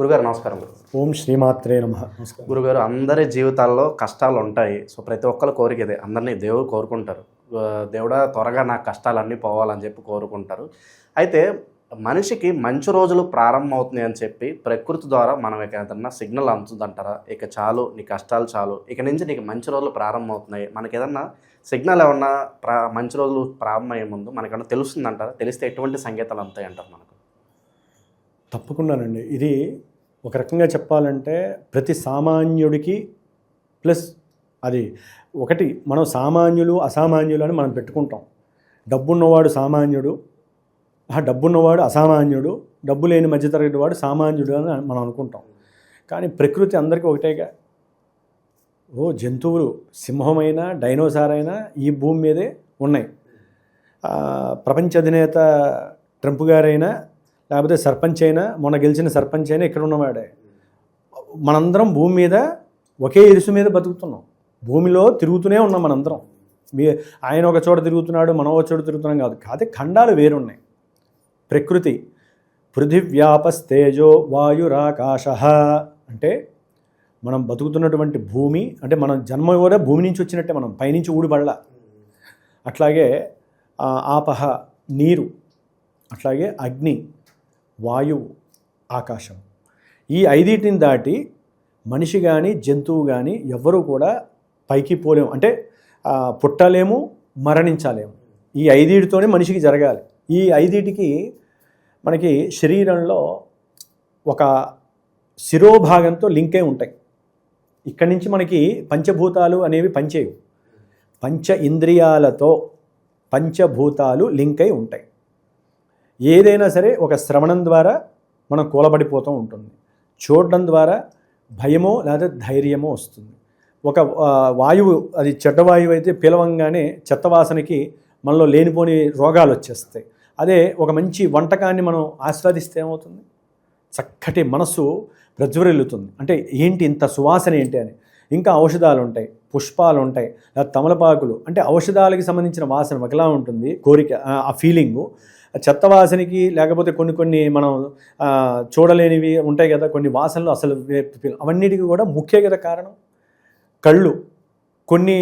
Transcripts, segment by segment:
గురుగారు నమస్కారం గురు. ఓం శ్రీమాత్రే నమ. గురుగారు అందరి జీవితాల్లో కష్టాలు ఉంటాయి సో ప్రతి ఒక్కరు కోరిక ఇదే. అందరినీ దేవుడు కోరుకుంటారు. దేవుడా త్వరగా నా కష్టాలన్నీ పోవాలని చెప్పి కోరుకుంటారు. అయితే మనిషికి మంచి రోజులు ప్రారంభం అవుతున్నాయి అని చెప్పి ప్రకృతి ద్వారా మనం ఇక ఏదన్నా సిగ్నల్ అందుతుందంటారా? ఇక చాలు నీ కష్టాలు చాలు. ఇక నుంచి నీకు మంచి రోజులు ప్రారంభం అవుతున్నాయి మనకి ఏదన్నా సిగ్నల్ ఏమన్నా ప్రా మంచి రోజులు ప్రారంభమయ్యే ముందు మనకేమన్నా తెలుస్తుందంటారా? తెలిస్తే ఎటువంటి సంకేతాలు అంటారు మనకు? తప్పకుండానండి. ఇది ఒక రకంగా చెప్పాలంటే ప్రతి సామాన్యుడికి ప్లస్ అది ఒకటి మనం సామాన్యులు అసామాన్యులు అని మనం పెట్టుకుంటాం. డబ్బున్నవాడు సామాన్యుడు ఆ డబ్బున్నవాడు అసామాన్యుడు డబ్బు లేని మధ్యతరగతి వాడు సామాన్యుడు అని మనం అనుకుంటాం. కానీ ప్రకృతి అందరికీ ఒకటేగా. ఓ జంతువులు సింహమైనా డైనోసార్ అయినా ఈ భూమి మీదే ఉన్నాయి. ప్రపంచ అధినేత ట్రంప్ గారైనా లేకపోతే సర్పంచ్ అయినా మొన్న గెలిచిన సర్పంచ్ అయినా ఇక్కడ ఉన్నవాడే. మనందరం భూమి మీద ఒకే ఇరుసు మీద బతుకుతున్నాం. భూమిలో తిరుగుతూనే ఉన్నాం మనందరం. మీ ఆయన ఒక చోట తిరుగుతున్నాడు మనం ఒక చోట తిరుగుతున్నాం కాదు. కాదే ఖండాలు వేరున్నాయి. ప్రకృతి. పృథివ్యాపస్తేజో వాయురాకాశ. అంటే మనం బతుకుతున్నటువంటి భూమి అంటే మనం జన్మ కూడా భూమి నుంచి వచ్చినట్టే మనం పైనుంచి ఊడిపడలా. అట్లాగే ఆపహ నీరు అట్లాగే అగ్ని వాయువు ఆకాశం. ఈ ఐదింటిని దాటి మనిషి కానీ జంతువు కానీ ఎవ్వరూ కూడా పైకి పోలేము. అంటే పుట్టలేము మరణించలేము. ఈ ఐదిటితోనే మనిషికి జరగాలి. ఈ ఐదిటికి మనకి శరీరంలో ఒక శిరోభాగంతో లింక్ అయి ఉంటాయి. ఇక్కడి నుంచి మనకి పంచభూతాలు అనేవి పనిచేయవు. పంచ ఇంద్రియాలతో పంచభూతాలు లింక్ అయి ఉంటాయి. ఏదైనా సరే ఒక శ్రవణం ద్వారా మనం కూలబడిపోతూ ఉంటుంది. చూడడం ద్వారా భయమో లేదా ధైర్యమో వస్తుంది. ఒక వాయువు అది చెడ్డ వాయువు అయితే పిలవంగానే చెత్త వాసనకి మనలో లేనిపోని రోగాలు వచ్చేస్తాయి. అదే ఒక మంచి వంటకాన్ని మనం ఆస్వాదిస్తే ఏమవుతుంది? చక్కటి మనస్సు ప్రజ్వరిల్లుతుంది. అంటే ఏంటి ఇంత సువాసన ఏంటి అని. ఇంకా ఔషధాలు ఉంటాయి పుష్పాలు ఉంటాయి లేదా తమలపాకులు. అంటే ఔషధాలకి సంబంధించిన వాసన ఒకలా ఉంటుంది. కోరిక ఆ ఫీలింగు. చెత్త వాసనకి లేకపోతే కొన్ని కొన్ని మనం చూడలేనివి ఉంటాయి కదా కొన్ని వాసనలు అసలు అవన్నిటికీ కూడా ముఖ్య కదా కారణం కళ్ళు. కొన్ని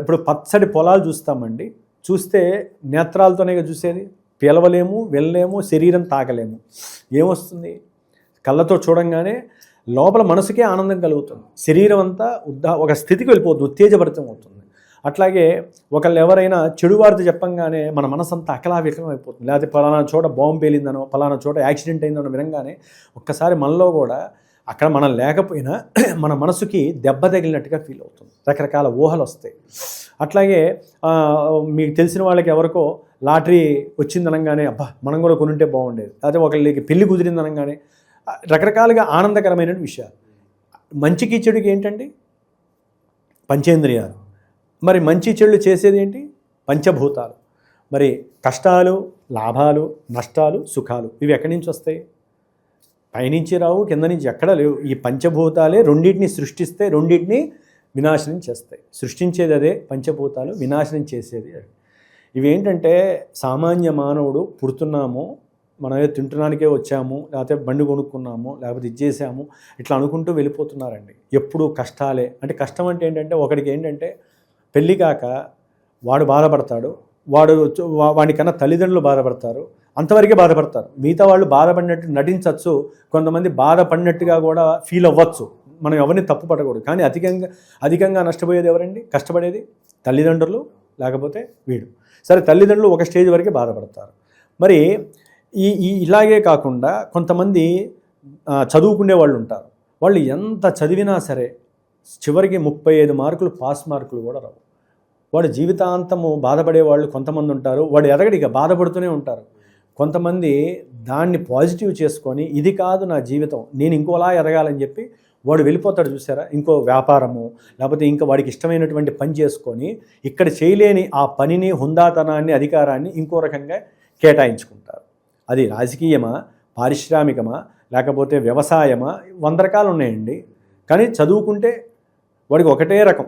ఇప్పుడు పచ్చడి పొలాలు చూస్తామండి. చూస్తే నేత్రాలతోనే చూసేది. పిలవలేము వెళ్ళలేము శరీరం తాకలేము. ఏమొస్తుంది? కళ్ళతో చూడంగానే లోపల మనసుకే ఆనందం కలుగుతుంది. శరీరం అంతా ఉద్దా ఒక స్థితికి వెళ్ళిపోతుంది ఉత్తేజభరితం అవుతుంది. అట్లాగే ఒకళ్ళు ఎవరైనా చెడు వార్త చెప్పంగానే మన మనసంతా అకలావికలం అయిపోతుంది. లేకపోతే పలానా చోట బాంబు పేలిందనో పలానా చోట యాక్సిడెంట్ అయిందనో వినంగానే ఒక్కసారి మనలో కూడా అక్కడ మనం లేకపోయినా మన మనసుకి దెబ్బ తగిలినట్టుగా ఫీల్ అవుతుంది. రకరకాల ఊహలు వస్తాయి. అట్లాగే మీకు తెలిసిన వాళ్ళకి ఎవరికో లాటరీ వచ్చింది అనగానే అబ్బా మనం కూడా కొనుంటే బాగుండేది. లేకపోతే ఒకళ్ళకి పెళ్ళి కుదిరిందనగానే రకరకాలుగా ఆనందకరమైన విషయాలు. మంచికి చెడుకి ఏంటండి? పంచేంద్రియాలు. మరి మంచి చెడు చేసేది ఏంటి? పంచభూతాలు. మరి కష్టాలు లాభాలు నష్టాలు సుఖాలు ఇవి ఎక్కడి నుంచి వస్తాయి? పైనుంచి రావు కింద నుంచి ఎక్కడ లేవు. ఈ పంచభూతాలే రెండింటిని సృష్టిస్తే రెండింటిని వినాశనం చేస్తాయి. సృష్టించేది అదే పంచభూతాలు వినాశనం చేసేది అదే. ఇవేంటంటే సామాన్య మానవుడు పుడుతున్నాము మనం ఏదో తింటున్నానికే వచ్చాము లేకపోతే బండి కొనుక్కున్నాము లేకపోతే ఇది చేసాము ఇట్లా అనుకుంటూ వెళ్ళిపోతున్నారండి. ఎప్పుడూ కష్టాలే. అంటే కష్టం అంటే ఏంటంటే ఒకడికి ఏంటంటే పెళ్ళి కాక వాడు బాధపడతాడు. వాడు వాడికన్నా తల్లిదండ్రులు బాధపడతారు. అంతవరకే బాధపడతారు. మిగతా వాళ్ళు బాధపడినట్టు నటించవచ్చు కొంతమంది బాధపడినట్టుగా కూడా ఫీల్ అవ్వచ్చు. మనం ఎవరిని తప్పు పడకూడదు. కానీ అధికంగా అధికంగా నష్టపోయేది ఎవరండి? కష్టపడేది తల్లిదండ్రులు లేకపోతే వీడు. సరే తల్లిదండ్రులు ఒక స్టేజ్ వరకే బాధపడతారు. మరి ఈ ఈ ఇలాగే కాకుండా కొంతమంది చదువుకునే వాళ్ళు ఉంటారు. వాళ్ళు ఎంత చదివినా సరే చివరికి ముప్పై ఐదు మార్కులు పాస్ మార్కులు కూడా రావు. వాడు జీవితాంతము బాధపడే వాళ్ళు కొంతమంది ఉంటారు. వాడు ఎదగడిగా బాధపడుతూనే ఉంటారు. కొంతమంది దాన్ని పాజిటివ్ చేసుకొని ఇది కాదు నా జీవితం నేను ఇంకోలా ఎదగాలని చెప్పి వాడు వెళ్ళిపోతాడు చూసారా? ఇంకో వ్యాపారము లేకపోతే ఇంకా వాడికి ఇష్టమైనటువంటి పని చేసుకొని ఇక్కడ చేయలేని ఆ పనిని హుందాతనాన్ని అధికారాన్ని ఇంకో రకంగా కేటాయించుకుంటారు. అది రాజకీయమా పారిశ్రామికమా లేకపోతే వ్యవసాయమా వంద రకాలు ఉన్నాయండి. కానీ చదువుకుంటే వాడికి ఒకటే రకం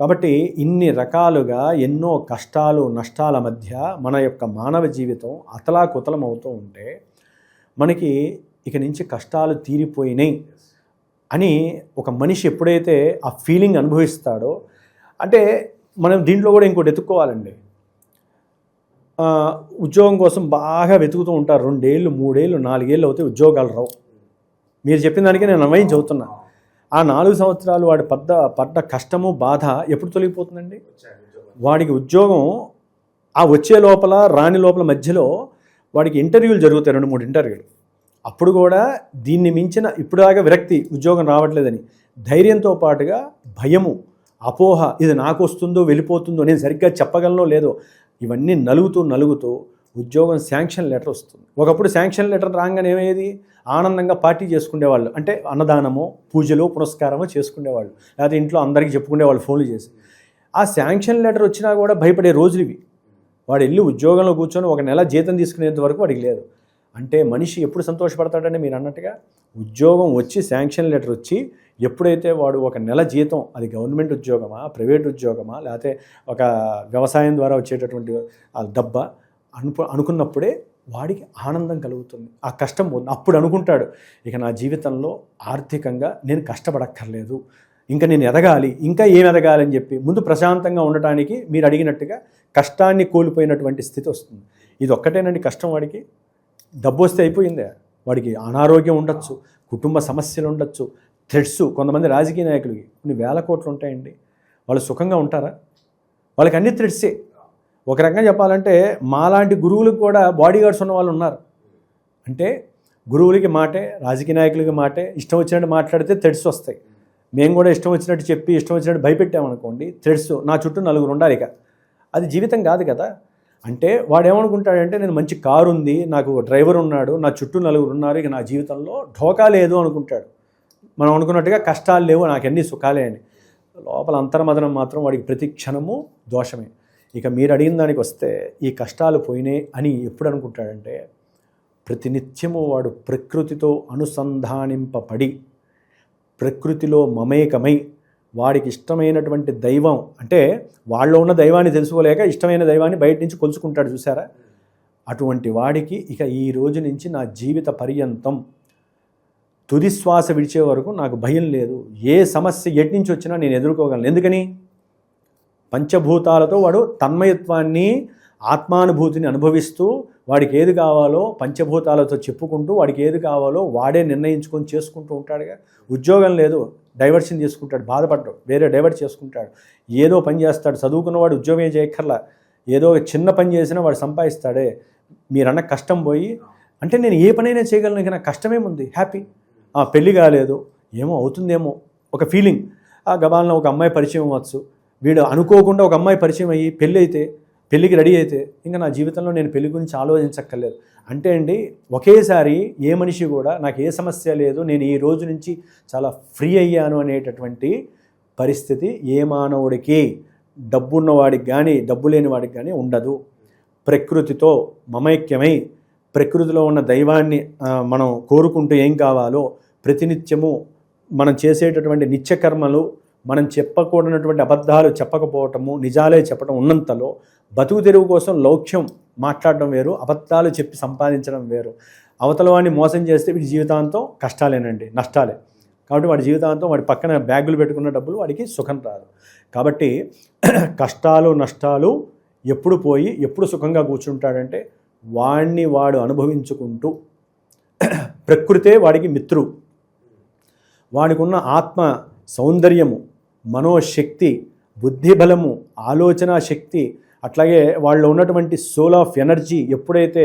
కాబట్టి ఇన్ని రకాలుగా ఎన్నో కష్టాలు నష్టాల మధ్య మన యొక్క మానవ జీవితం అతలాకుతలం అవుతూ ఉంటే మనకి ఇక నుంచి కష్టాలు తీరిపోయినాయి అని ఒక మనిషి ఎప్పుడైతే ఆ ఫీలింగ్ అనుభవిస్తాడో అంటే మనం దీంట్లో కూడా ఇంకోటి ఎత్తుక్కోవాలండి. ఉద్యోగం కోసం బాగా వెతుకుతూ ఉంటారు. రెండేళ్ళు మూడేళ్ళు నాలుగేళ్ళు అవుతే ఉద్యోగాలు రావు. మీరు చెప్పిన దానికి నేను అన్వయం చదువుతున్నా ఆ నాలుగు సంవత్సరాలు వాడి పడ్డ పడ్డ కష్టము బాధ ఎప్పుడు తొలగిపోతుందండి? వాడికి ఉద్యోగం ఆ వచ్చే లోపల రాని లోపల మధ్యలో వాడికి ఇంటర్వ్యూలు జరుగుతాయి రెండు మూడు ఇంటర్వ్యూలు. అప్పుడు కూడా దీన్ని మించిన ఇప్పుడులాగా విరక్తి ఉద్యోగం రావట్లేదని ధైర్యంతో పాటుగా భయము అపోహ ఇది నాకు వస్తుందో వెళ్ళిపోతుందో నేను సరిగ్గా చెప్పగలనో లేదో ఇవన్నీ నలుగుతూ నలుగుతూ ఉద్యోగం శాంక్షన్ లెటర్ వస్తుంది. ఒకప్పుడు శాంక్షన్ లెటర్ రాగానే ఏమయ్యేది? ఆనందంగా పార్టీ చేసుకునేవాళ్ళు అంటే అన్నదానము పూజలు పురస్కారము చేసుకునేవాళ్ళు లేకపోతే ఇంట్లో అందరికీ చెప్పుకునేవాళ్ళు ఫోన్లు చేసి. ఆ శాంక్షన్ లెటర్ వచ్చినా కూడా భయపడే రోజులు ఇవి. వాడు వెళ్ళి ఉద్యోగంలో కూర్చొని ఒక నెల జీతం తీసుకునేంత వరకు వాడికి లేదు. అంటే మనిషి ఎప్పుడు సంతోషపడతాడంటే మీరు అన్నట్టుగా? ఉద్యోగం వచ్చి శాంక్షన్ లెటర్ వచ్చి ఎప్పుడైతే వాడు ఒక నెల జీతం అది గవర్నమెంట్ ఉద్యోగమా ప్రైవేట్ ఉద్యోగమా లేకపోతే ఒక వ్యవసాయం ద్వారా వచ్చేటటువంటి ఆ దెబ్బ అను అనుకున్నప్పుడే వాడికి ఆనందం కలుగుతుంది. ఆ కష్టం పోతుంది. అప్పుడు అనుకుంటాడు ఇక నా జీవితంలో ఆర్థికంగా నేను కష్టపడక్కర్లేదు. ఇంకా నేను ఎదగాలి. ఇంకా ఏం ఎదగాలి? అని చెప్పి ముందు ప్రశాంతంగా ఉండటానికి మీరు అడిగినట్టుగా కష్టాన్ని కోల్పోయినటువంటి స్థితి వస్తుంది. ఇది ఒక్కటేనండి కష్టం వాడికి. డబ్బు వస్తే అయిపోయిందే. వాడికి అనారోగ్యం ఉండొచ్చు కుటుంబ సమస్యలు ఉండొచ్చు థ్రెడ్స్ కొంతమంది రాజకీయ నాయకులకి కొన్ని వేల కోట్లు ఉంటాయండి. వాళ్ళు సుఖంగా ఉంటారా? వాళ్ళకి అన్ని థ్రెడ్సే. ఒక రకంగా చెప్పాలంటే మాలాంటి గురువులకు కూడా బాడీ గార్డ్స్ ఉన్న వాళ్ళు ఉన్నారు. అంటే గురువులకి మాటే రాజకీయ నాయకులకి మాటే ఇష్టం వచ్చినట్టు మాట్లాడితే థ్రెడ్స్ వస్తాయి. మేము కూడా ఇష్టం వచ్చినట్టు చెప్పి ఇష్టం వచ్చినట్టు భయపెట్టామనుకోండి థ్రెడ్స్ నా చుట్టూ నలుగురు ఉండాలి ఇక. అది జీవితం కాదు కదా. అంటే వాడు ఏమనుకుంటాడంటే నేను మంచి కారు ఉంది నాకు డ్రైవర్ ఉన్నాడు నా చుట్టూ నలుగురు ఉన్నారు ఇక నా జీవితంలో ఢోకా లేదు అనుకుంటాడు. మనం అనుకున్నట్టుగా కష్టాలు లేవు నాకు అన్ని సుఖాలే అని లోపల అంతర్మదనం మాత్రం వాడికి ప్రతి క్షణము దోషమే. ఇక మీరు అడిగిన దానికి వస్తే ఈ కష్టాలు పోయినాయి అని ఎప్పుడు అనుకుంటాడంటే ప్రతినిత్యము వాడు ప్రకృతితో అనుసంధానింపబడి ప్రకృతిలో మమేకమై వాడికి ఇష్టమైనటువంటి దైవం అంటే వాళ్ళు ఉన్న దైవాన్ని తెలుసుకోలేక ఇష్టమైన దైవాన్ని బయట నుంచి కొలుచుకుంటాడు చూసారా అటువంటి వాడికి ఇక ఈ రోజు నుంచి నా జీవిత పర్యంతం తుది శ్వాస విడిచే వరకు నాకు భయం లేదు. ఏ సమస్య ఎటు నుంచి వచ్చినా నేను ఎదుర్కోగలను. ఎందుకని? పంచభూతాలతో వాడు తన్మయత్వాన్ని ఆత్మానుభూతిని అనుభవిస్తూ వాడికి ఏది కావాలో పంచభూతాలతో చెప్పుకుంటూ వాడికి ఏది కావాలో వాడే నిర్ణయించుకొని చేసుకుంటూ ఉంటాడుగా ఉద్యోగం లేదు డైవర్షన్ చేసుకుంటాడు బాధపడ్డాడు వేరే డైవర్ట్ చేసుకుంటాడు. ఏదో పని చేస్తాడు చదువుకున్నవాడు ఉద్యోగం చేయక్కర్లా. ఏదో చిన్న పని చేసినా వాడు సంపాదిస్తాడే. మీరన్న కష్టం పోయి అంటే నేను ఏ పనైనా చేయగలను ఇక నాకు కష్టమేముంది హ్యాపీ. ఆ పెళ్ళి కాలేదు ఏమో అవుతుందేమో ఒక ఫీలింగ్. ఆ గబాలను ఒక అమ్మాయి పరిచయం అవ్వచ్చు. వీడు అనుకోకుండా ఒక అమ్మాయి పరిచయం అయ్యి పెళ్ళి అయితే పెళ్ళికి రెడీ అయితే ఇంకా నా జీవితంలో నేను పెళ్ళి గురించి ఆలోచించక్కర్లేదు. అంటే అండి ఒకేసారి ఏ మనిషి కూడా నాకు ఏ సమస్య లేదు నేను ఈ రోజు నుంచి చాలా ఫ్రీ అయ్యాను అనేటటువంటి పరిస్థితి ఏ మానవుడికి డబ్బున్నవాడికి కానీ డబ్బు లేని వాడికి కానీ ఉండదు. ప్రకృతితో మమైక్యమై ప్రకృతిలో ఉన్న దైవాన్ని మనం కోరుకుంటూ ఏం కావాలో ప్రతినిత్యము మనం చేసేటటువంటి నిత్యకర్మలు మనం చెప్పకూడనటువంటి అబద్ధాలు చెప్పకపోవటము నిజాలే చెప్పడం ఉన్నంతలో బతుకు తెరువు కోసం లౌక్యం మాట్లాడడం వేరు అబద్ధాలు చెప్పి సంపాదించడం వేరు. అవతల వాడిని మోసం చేస్తే వీడి జీవితాంతం కష్టాలేనండి నష్టాలే. కాబట్టి వాడి జీవితాంతం వాడి పక్కన బ్యాగులు పెట్టుకున్న డబ్బులు వాడికి సుఖం రాదు. కాబట్టి కష్టాలు నష్టాలు ఎప్పుడు పోయి ఎప్పుడు సుఖంగా కూర్చుంటాడంటే వాణ్ణి వాడు అనుభవించుకుంటూ ప్రకృతే వాడికి మిత్రు వాడికి ఉన్న ఆత్మ సౌందర్యము మనోశక్తి బుద్ధిబలము ఆలోచన శక్తి అట్లాగే వాళ్ళు ఉన్నటువంటి సోల్ ఆఫ్ ఎనర్జీ ఎప్పుడైతే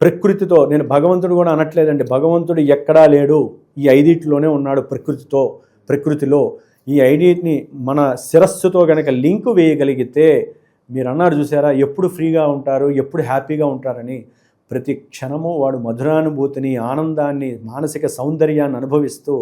ప్రకృతితో నేను భగవంతుడు కూడా అనట్లేదండి భగవంతుడు ఎక్కడా లేడు ఈ ఐదిట్లోనే ఉన్నాడు ప్రకృతితో ప్రకృతిలో. ఈ ఐడిని మన శిరస్సుతో కనుక లింకు వేయగలిగితే మీరు అన్నారు చూసారా ఎప్పుడు ఫ్రీగా ఉంటారు ఎప్పుడు హ్యాపీగా ఉంటారని. ప్రతి క్షణము వాడు మధురానుభూతిని ఆనందాన్ని మానసిక సౌందర్యాన్ని అనుభవిస్తూ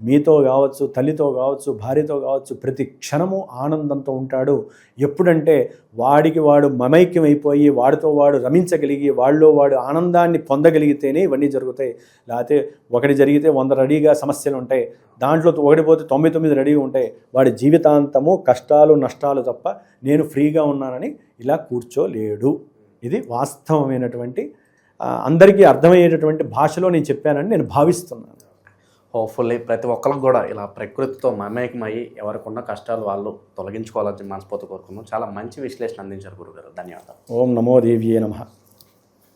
మీతో కావచ్చు తల్లితో కావచ్చు భార్యతో కావచ్చు ప్రతి క్షణము ఆనందంతో ఉంటాడు. ఎప్పుడంటే వాడికి వాడు మమైక్యమైపోయి వాడితో వాడు రమించగలిగి వాళ్ళలో వాడు ఆనందాన్ని పొందగలిగితేనే ఇవన్నీ జరుగుతాయి. లేకపోతే ఒకటి జరిగితే వంద రెడీగా సమస్యలు ఉంటాయి. దాంట్లో ఒకటి పోతే తొంభై తొమ్మిది రెడీగా ఉంటాయి. వాడి జీవితాంతము కష్టాలు నష్టాలు తప్ప నేను ఫ్రీగా ఉన్నానని ఇలా కూర్చోలేడు. ఇది వాస్తవమైనటువంటి అందరికీ అర్థమయ్యేటటువంటి భాషలో నేను చెప్పానని నేను భావిస్తున్నాను. హోప్ఫుల్లీ ప్రతి ఒక్కరికి కూడా ఇలా ప్రకృతితో మమేకమయ్యి ఎవరికి ఉన్న కష్టాలు వాళ్ళు తొలగించుకోవాలని మనస్ఫూర్తి కోరుకున్నాం చాలా మంచి విశ్లేషణ అందించారు గురుగారు. ధన్యవాదాలు. ఓం నమో దేవ్యే నమః.